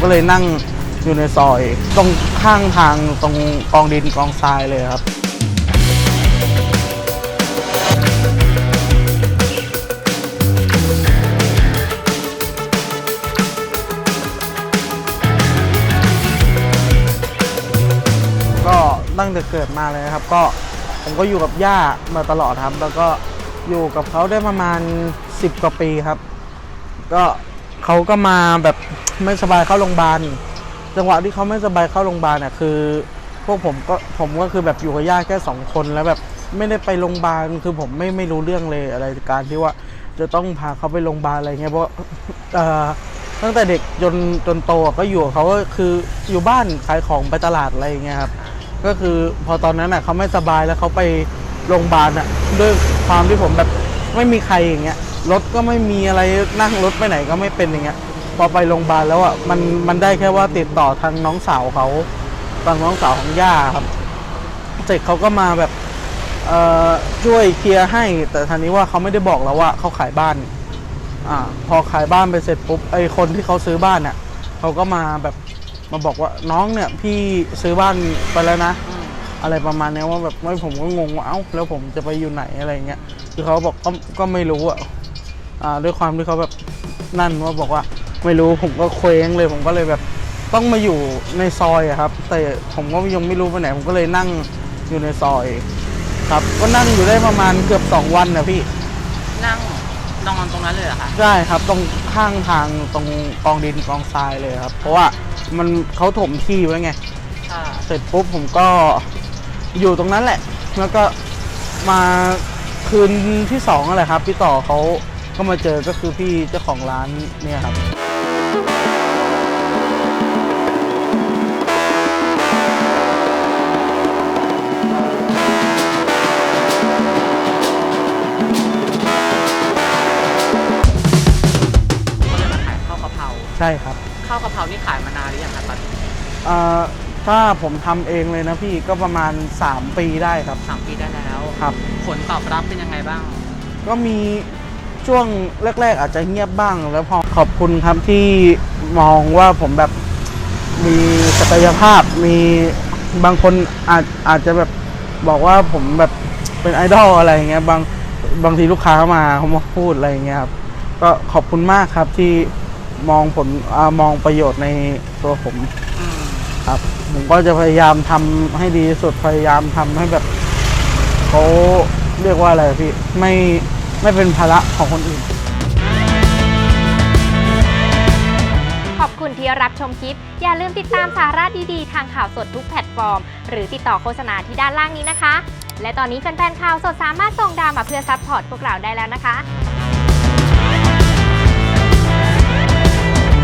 ก็เลยนั่งอยู่ในซอย ตรงข้างทางตรงกองดินกองทรายเลยครับ ก็ตั้งแต่เกิดมาเลยนะครับ ก็ผมก็อยู่กับย่ามาตลอดครับ แล้วก็อยู่กับเขาได้ประมาณ 10 กว่าปีครับ ก็เขาก็มาแบบ ไม่สบายเข้าโรงพยาบาลจังหวะที่เขาไม่สบายเข้าโรงพยาบาลเนี่ยคือ พวกผมก็ผมก็คือแบบอยู่กับย่าแค่สองคนแล้วแบบไม่ได้ไปโรงพยาบาลคือผมไม่ไม่รู้เรื่องเลยอะไรการที่ว่า จะต้องพาเขาไปโรงพยาบาลอะไรเงี้ยเพราะตั้งแต่เด็กจนจนโตก็อยู่เขาก็คืออยู่บ้านขายของไปตลาดอะไรเงี้ยครับก็คือพอตอนนั้นอะเขาไม่สบายแล้วเขาไปโรงพยาบาลอะด้วยความที่ผมแบบไม่มีใครอย่างเงี้ยรถก็ไม่มีอะไรนั่งรถไปไหนก็ไม่เป็นอย่างเงี้ย พอไปโรงพยาบาลแล้วอะมันมันได้แค่ว่าติดต่อทางน้องสาวเขาทางน้องสาวของย่าครับเสร็จเขาก็มาแบบเอ่อช่วยเคลียร์ให้ แต่ทีนี้ว่าเขาไม่ได้บอกเราว่าเขาขายบ้านอ่าพอขายบ้านไปเสร็จปุ๊บไอคนที่เขาซื้อบ้านเนี่ยเขาก็มาแบบมาบอกว่าน้องเนี่ยพี่ซื้อบ้านไปแล้วนะ อะไรประมาณนี้ว่าแบบไม่ผมก็งงว่าเอ้าแล้วผมจะไปอยู่ไหนอะไรเงี้ยคือเขาบอกก็ก็ไม่รู้อะอ่าด้วยความที่เขาแบบนั่นว่าบอกว่า ไม่รู้ผมก็เคว้งเลยผมก็เลยแบบต้องมาอยู่ในซอยอะครับ แต่ผมก็ยังไม่รู้ไปไหน ผมก็เลยนั่งอยู่ในซอย ครับ ก็นั่งอยู่ได้ประมาณเกือบสองวันนะพี่นั่งนอนตรงนั้นเลยเหรอคะใช่ครับ ตรงข้างทางตรงกองดินกองทรายเลยครับ เพราะว่ามันเขาถมที่ไว้ไง ค่ะเสร็จปุ๊บผมก็อยู่ตรงนั้นแหละ แล้วก็มาคืนที่สองอะไรครับ พี่ต่อเขา ก็มาเจอก็คือพี่เจ้าของร้านเนี่ยครับ ก็เลยมาขายข้าวกะเพราใช่ครับข้าวกะเพรานี่ขายมานานหรือยังคะตอนนี้เอ่อถ้าผมทำเองเลยนะพี่ก็ประมาณ 3 ปีได้ครับสามปีได้แล้ว ครับ ผลตอบรับเป็นยังไงบ้าง ก็มี ช่วงแรก ๆ อาจจะเงียบบ้างแล้วพอขอบคุณครับที่มองว่าผมแบบมีศักยภาพมีบางคนอาจอาจจะแบบบอกว่าผมแบบเป็นไอดอลอะไรเงี้ยบางบางทีลูกค้ามาเขามาพูดอะไรเงี้ยครับก็ขอบคุณมากครับที่มองผลอมองประโยชน์ในตัวผมครับผมก็จะพยายามทำให้ดีที่สุดพยายามทำให้แบบเขาเรียกว่าอะไรพี่ไม่ ไม่เป็นภาระของคนอื่น ขอบคุณที่รับชมคลิป อย่าลืมติดตามสาระดีๆ ทางข่าวสดทุกแพลตฟอร์ม หรือติดต่อโฆษณาที่ด้านล่างนี้นะคะ และตอนนี้แฟนๆข่าวสดสามารถส่งดาวมาเพื่อซัพพอร์ตพวกเราได้แล้วนะคะ